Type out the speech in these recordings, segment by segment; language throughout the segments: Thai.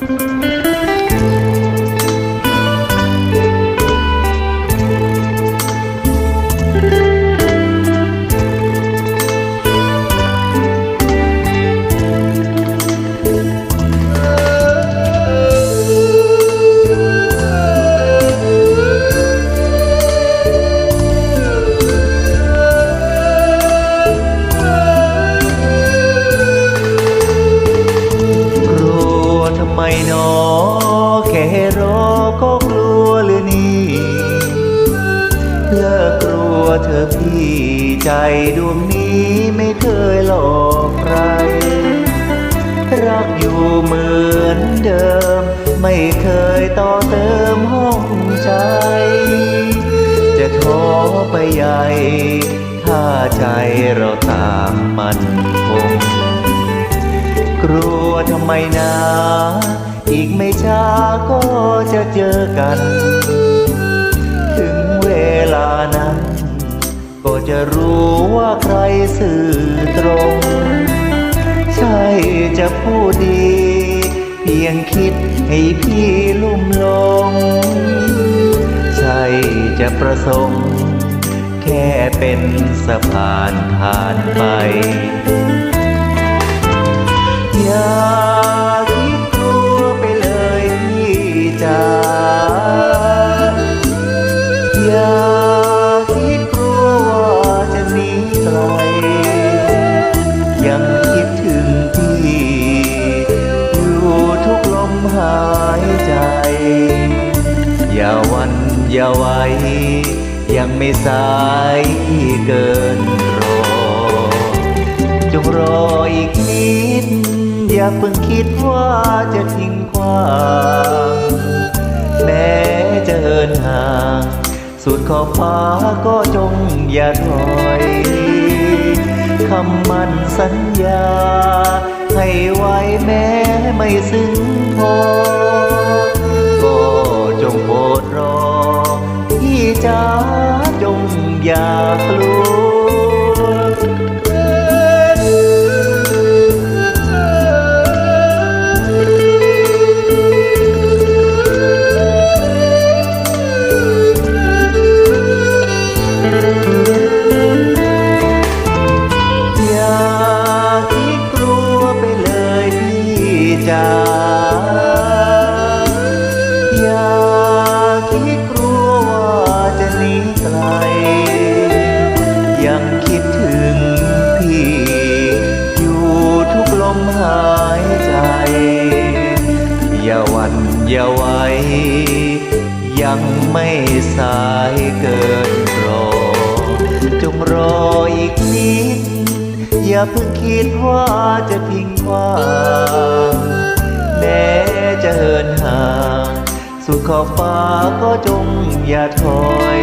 ก นอแค่รอก็กลัวหรือนี่เลิกกลัวเธอพี่ใจดวงนี้ไม่เคยหลอกใคร รักอยู่เหมือนเดิม ไม่เคยต่อเติมห้องใจ จะท้อไปใหญ่ถ้าใจเราตามมันคงกลัวทำไมนะ อีกไม่ช้าก็จะเจอกัน ถึงเวลานั้น ก็จะรู้ว่าใครสื่อตรง ใช่จะพูดดี เพียงคิดให้พี่ลุ่มลง ใช่จะประสงค์ แค่เป็นสะพานผ่านไป ยา อย่าไหวยังไม่สายเกินรอ จงรออีกนิด อย่าเพิ่งคิดว่าจะทิ้งความแม้จะเหินห่าง สุดขอบฟ้าก็จงอย่าถอยคำมั่นสัญญา ให้ไว้แม้ไม่ซึ้งพอ จ๋าอย่าคิดกลัวว่าจะหนีไกล ยังคิดถึงพี่ อยู่ทุกลมหายใจ อย่าหวันอย่าไหวยังไม่สายเกินรอ จงรออีกนิด อย่าเพิ่งคิดว่าจะทิ้งความแม้จะเหินห่าง สุดขอบฟ้าก็จงอย่าถอย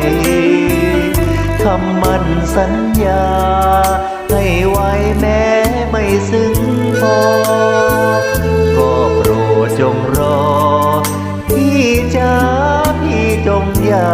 คำมั่นสัญญา ให้ไว้แม้ไม่ซึ้งพอ ก็โปรดจงรอ พี่จ๋าพี่จงอย่า